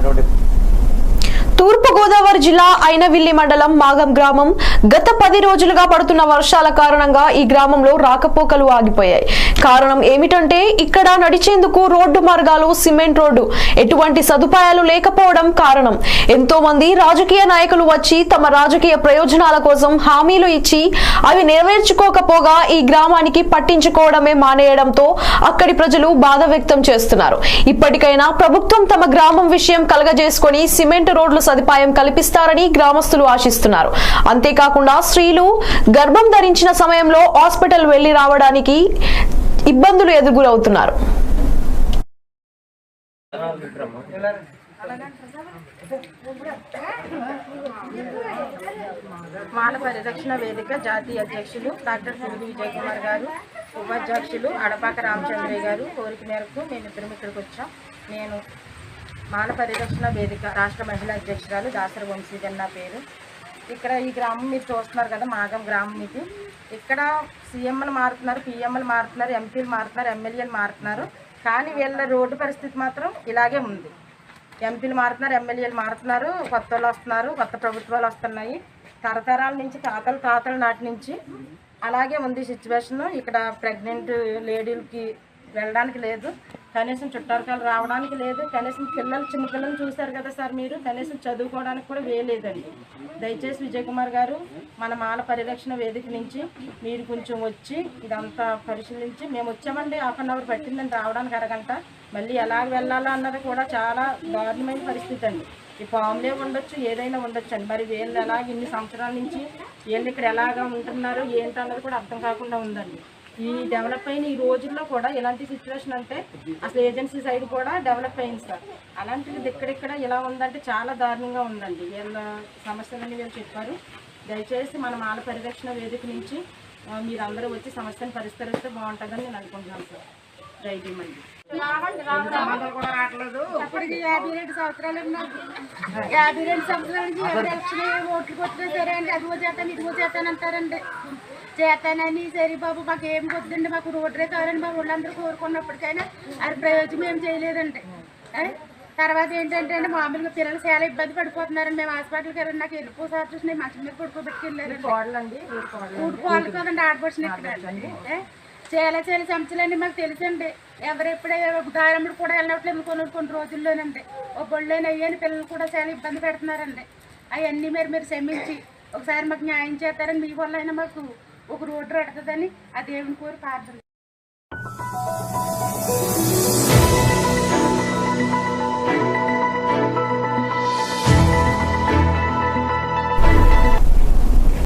సంబంధించినటువంటి తూర్పు గోదావరి జిల్లా అయినవిల్లి మండలం మాగం గ్రామం. గత పది రోజులుగా పడుతున్న వర్షాల కారణంగా ఈ గ్రామంలో రాకపోకలు ఆగిపోయాయి. కారణం ఏమిటంటే ఇక్కడ నడిచేందుకు రోడ్డు మార్గాలు సిమెంట్ రోడ్డు. ఎటువంటి సదుపాయాలు లేకపోవడం కారణం. ఎంతో మంది రాజకీయ నాయకులు వచ్చి తమ రాజకీయ ప్రయోజనాల కోసం హామీలు ఇచ్చి అవి నెరవేర్చుకోకపోగా ఈ గ్రామానికి పట్టించుకోవడమే మానేయడంతో అక్కడి ప్రజలు బాధ వ్యక్తం చేస్తున్నారు. ఇప్పటికైనా ప్రభుత్వం తమ గ్రామం విషయం కలగజేసుకుని సిమెంట్ రోడ్లు సదుపాయం కల్పిస్తారని గ్రామస్తులు ఆశిస్తున్నారు. అంతేకాకుండా స్త్రీలు గర్భం ధరించిన సమయంలో హాస్పిటల్ వెళ్ళి రావడానికి ఇబ్బందులు ఎదుగురవుతున్నారు మాల పరిరక్షణ వేదిక జాతీయ అధ్యక్షులు డాక్టర్ పిల్లి విజయ్ కుమార్ గారు ఉపాధ్యక్షులు అడపాక రామచంద్రయ్య గారు కోరిక మేరకు మేము ఇద్దరం ఇక్కడికి వచ్చాం. నేను మాల పరిరక్షణ వేదిక రాష్ట్ర మహిళా అధ్యక్షురాలు దాసరి వంశీజన్ నా పేరు. ఇక్కడ ఈ గ్రామం మీరు చూస్తున్నారు కదా మాగం గ్రామం ఇది. ఇక్కడ సీఎంలు మారుతున్నారు పిఎంలు మారుతున్నారు ఎంపీలు మారుతున్నారు ఎమ్మెల్యేలు మారుతున్నారు. కానీ వీళ్ళ రోడ్డు పరిస్థితి మాత్రం ఇలాగే ఉంది. ఎంపీలు మారుతున్నారు ఎమ్మెల్యేలు మారుతున్నారు కొత్త వాళ్ళు వస్తున్నారు కొత్త ప్రభుత్వాలు వస్తున్నాయి. తరతరాల నుంచి తాతలు తాతల నాటి నుంచి అలాగే ఉంది సిచ్యువేషన్ ఇక్కడ ప్రెగ్నెంట్ లేడీలకి వెళ్ళడానికి లేదు. కనీసం చుట్టారకాలు రావడానికి లేదు. కనీసం పిల్లలు చిన్న పిల్లలు చూశారు కదా సార్ మీరు? కనీసం చదువుకోవడానికి కూడా వేయలేదండి దయచేసి విజయ్ కుమార్ గారు మన మాల పరిరక్షణ వేదిక నుంచి మీరు కొంచెం వచ్చి ఇదంతా పరిశీలించి మేము వచ్చామండి హాఫ్ అన్ అవర్ పట్టిందండి రావడానికి అరగంట. మళ్ళీ ఎలాగ వెళ్ళాలా అన్నది కూడా చాలా దారుణమైన పరిస్థితి అండి. ఈ పాములే ఉండొచ్చు ఏదైనా ఉండొచ్చు అండి. మరి వీళ్ళు ఎలాగ ఇన్ని సంవత్సరాల నుంచి వీళ్ళు ఇక్కడ ఎలాగ ఉంటున్నారు ఏంటన్నది కూడా అర్థం కాకుండా ఉందండి. ఈ డెవలప్ అయిన ఈ రోజుల్లో కూడా ఎలాంటి సిచ్యువేషన్ అంటే అసలు ఏజెన్సీ సైడ్ కూడా డెవలప్ అయింది సార్. అలాంటిది ఇక్కడిక్కడ ఇలా ఉందంటే చాలా దారుణంగా ఉందండి. వీళ్ళ సమస్యలన్నీ వీళ్ళు చెప్పారు. దయచేసి మన మాల పరిరక్షణ వేదిక నుంచి మీరందరూ వచ్చి సమస్యను పరిష్కరిస్తే బాగుంటుందని నేను అనుకుంటున్నాను సార్. జై అండి అప్పటికి యాభై రెండు సంవత్సరాలు యాభై రెండు సంవత్సరాల నుంచి ఓట్లు కొట్టినా సరే అండి అదిగో చేస్తాను ఇదిగో చేస్తాను అంటారండి. చేస్తానని సరే బాబు మాకు ఏం వద్దండి మాకు రోడ్రే కావాలని మా ఊళ్ళందరూ కోరుకున్నప్పటికైనా అది ప్రయోజనం ఏం చేయలేదండి? తర్వాత ఏంటంటే అండి మామూలుగా పిల్లలు చాలా ఇబ్బంది పడిపోతున్నారండి. మేము హాస్పిటల్కి వెళ్ళి నాకు సార్ చూసి మంచి మీద పడుకోబెట్టుకెళ్ళారండి కదండి ఆడపడిచిన ఇక్కడ చాలా చాలా సంవత్సరాలు మాకు తెలుసండి. ఎవరెప్పుడే దారముడు కూడా వెళ్ళట్లేదు కొన్ని కొన్ని రోజుల్లోనండి. ఒక బొళ్ళైన అయ్యని పిల్లలు కూడా చాలా ఇబ్బంది పెడుతున్నారండి. అవన్నీ మీరు మీరు క్షమించి ఒకసారి మాకు న్యాయం చేస్తారని మీ వల్ల అయినా మాకు ఒక రోడ్డు రడుతుందని ఆ దేవుని కోరి ప్రార్థన